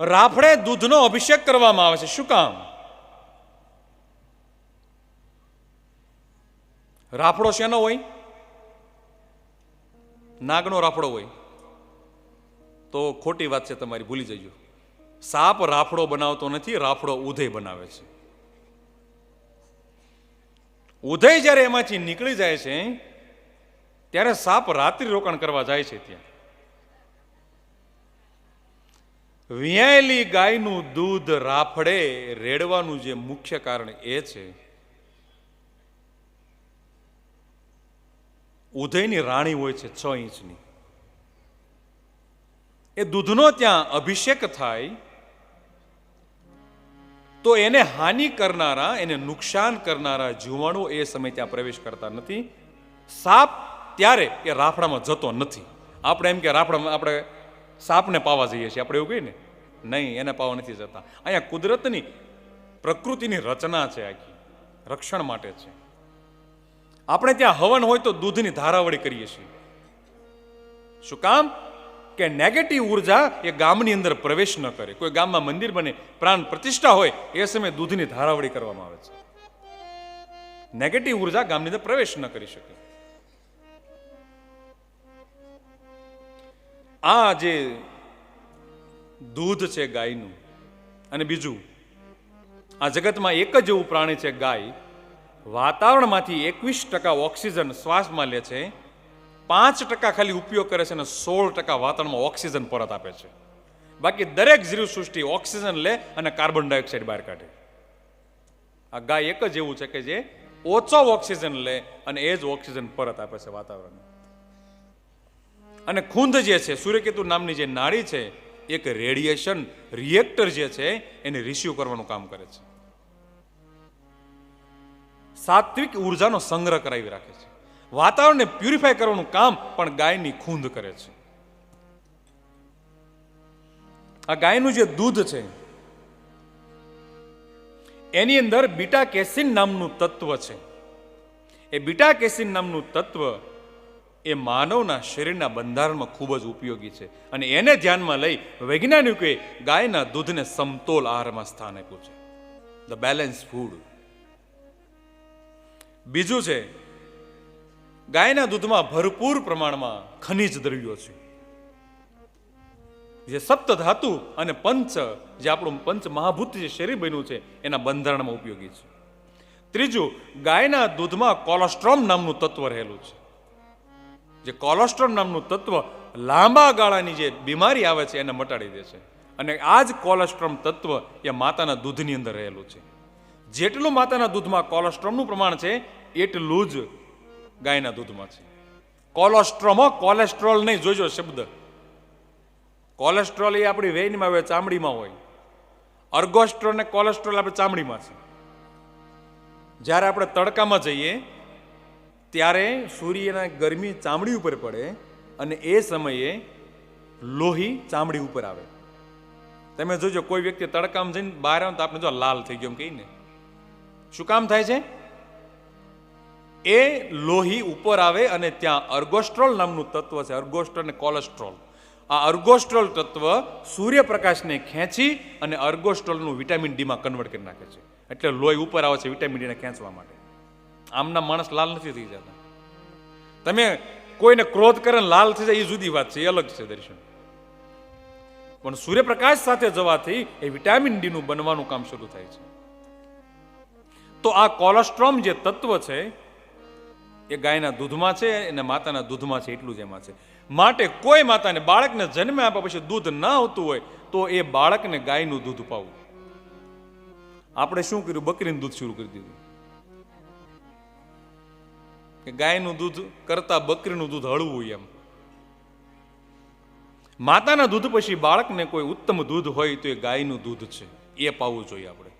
રાફડે દૂધનો અભિષેક કરવામાં આવે છે. શું કામ? રાફડો શેનો હોય? નાગનો રાફડો હોય. તો ખોટી વાત છે તમારી, ભૂલી જજો. સાપ રાફડો બનાવતો નથી, રાફડો ઉધય બનાવે છે. ઉધય જ્યારે એમાંથી નીકળી જાય છે, ત્યારે સાપ રાત્રિ રોકાણ કરવા જાય છે ત્યાં. વિયાયેલી ગાયનું દૂધ રાફડે રેડવાનું જે મુખ્ય કારણ એ છે ઉદયની રાણી હોય છે છ ઇંચની. એ દૂધનો ત્યાં અભિષેક થાય, તો એને હાનિ કરનારા, એને નુકસાન કરનારા જીવાણુ એ સમય ત્યાં પ્રવેશ કરતા નથી. સાપ ત્યારે એ રાફડામાં જતો નથી. આપણે એમ કે રાફડામાં આપણે સાપને પાવા જઈએ છીએ, આપણે એવું કહીએ ને નહીં, એને પાવા નથી જતા. અહીંયા કુદરતની પ્રકૃતિની રચના છે આખી, રક્ષણ માટે છે. આપણે ત્યાં હવન હોય તો દૂધની ધારાવળી કરીએ છીએ. શું કામ? કે નેગેટિવ ઊર્જા એ ગામની અંદર પ્રવેશ ન કરે. કોઈ ગામમાં મંદિર બને, પ્રાણ પ્રતિષ્ઠા હોય, એ સમયે દૂધની ધારાવળી કરવામાં આવે છે. નેગેટિવ ઊર્જા ગામની અંદર પ્રવેશ ન કરી શકે. આ જે દૂધ છે ગાયનું. અને બીજું, આ જગતમાં એક જ એવું પ્રાણી છે ગાય, વાતાવરણમાંથી એકવીસ ટકા ઓક્સિજન શ્વાસમાં લે છે, પાંચ ટકા ખાલી ઉપયોગ કરે છે અને સોળ ટકા વાતાવરણમાં ઓક્સિજન પરત આપે છે. બાકી દરેક જીવસૃષ્ટિ ઓક્સિજન લે અને કાર્બન ડાયોક્સાઇડ બહાર કાઢે. આ ગાય એક જ એવું છે કે જે ઓછો ઓક્સિજન લે અને એ જ ઓક્સિજન પરત આપે છે વાતાવરણ અને ખૂંધ જે છે, સૂર્યકેતુ નામની જે નાળી છે એક રેડિયેશન રિએક્ટર જે છે એને રિસીવ કરવાનું કામ કરે છે. સાત્વિક ઉર્જાનો સંગ્રહ કરાવી રાખે છે. વાતાવરણને પ્યુરિફાય કરવાનું કામ પણ ગાયની ખૂંદ કરે છે. આ ગાયનું જે દૂધ છે, એની અંદર બીટા કેસિન નામનું તત્વ છે. એ બીટા કેસિન નામનું તત્વ એ માનવના શરીરના બંધારણમાં ખૂબ જ ઉપયોગી છે. અને એને ધ્યાનમાં લઈ વૈજ્ઞાનિકોએ ગાયના દૂધને સમતોલ આહારમાં સ્થાન આપ્યું છે. ધ બેલેન્સ ફૂડ બીજું છે, ગાયના દૂધમાં ભરપૂર પ્રમાણમાં ખનિજ દ્રવ્યો છે. જે સપ્ત ધાતુ અને પંચ, જે આપણું પંચ મહાભૂત જે શરીર બન્યું છે, એના બંધારણમાં ઉપયોગી છે. ત્રીજું, ગાયના દૂધમાં કોલેસ્ટ્રોમ નામનું તત્વ રહેલું છે. જે કોલેસ્ટ્રોલ નામનું તત્વ લાંબા ગાળાની જે બીમારી આવે છે એને મટાડી દે છે. અને આ જ કોલેસ્ટ્રોમ તત્વ એ માતાના દૂધની અંદર રહેલું છે. જેટલું માતાના દૂધમાં કોલેસ્ટ્રોમનું પ્રમાણ છે, એટલું જ ગાયના દૂધમાં છે. કોલેસ્ટ્રોમો કોલેસ્ટ્રોલ નહીં, જોજો શબ્દ. કોલેસ્ટ્રોલ એ આપણી વેઇનમાં હોય ચામડીમાં હોય. અર્ગોસ્ટ્રોલ ને કોલેસ્ટ્રોલ આપણે ચામડીમાં છે. જ્યારે આપણે તડકામાં જઈએ ત્યારે સૂર્યના ગરમી ચામડી ઉપર પડે અને એ સમયે લોહી ચામડી ઉપર આવે. તમે જોજો, કોઈ વ્યક્તિ તડકામાં જઈને બહાર આવે તો આપણે જો લાલ થઈ ગયો એમ કહીને. શું કામ થાય છે? એ લોહી ઉપર આવે અને ત્યાં અર્ગોસ્ટ્રોલ નામનું તત્વ છે, અર્ગોસ્ટ્રોલ અને કોલેસ્ટ્રોલ. આ અર્ગોસ્ટ્રોલ તત્વ સૂર્યપ્રકાશને ખેંચી અને અર્ગોસ્ટ્રોલનું વિટામિન ડીમાં કન્વર્ટ કરી નાખે છે. એટલે લોહી ઉપર આવે છે વિટામિન ડીને ખેંચવા માટે. આમના માણસ લાલ નથી થઈ જતા. તમે કોઈને ક્રોધ કરે લાલ થઈ જાય, એ જુદી વાત છે, એ અલગ છે દર્શન. પણ સૂર્યપ્રકાશ સાથે જવાથી એ વિટામિન ડી નું બનવાનું કામ શરૂ થાય છે. તો આ કોલેસ્ટ્રોમ જે તત્વ છે, એ ગાયના દૂધમાં છે અને માતાના દૂધમાં છે, એટલું જ એમાં છે. માટે કોઈ માતાને, બાળકને જન્મ આપ્યા પછી દૂધ ના આવતું હોય, તો એ બાળકને ગાયનું દૂધ પાવું આપણે શું કર્યું? બકરીનું દૂધ શરૂ કરી દીધું. કે ગાયનું દૂધ કરતા બકરીનું દૂધ હળવું એમ. માતાના દૂધ પછી બાળકને કોઈ ઉત્તમ દૂધ હોય તો એ ગાયનું દૂધ છે. એ પાવું જોઈએ આપણે.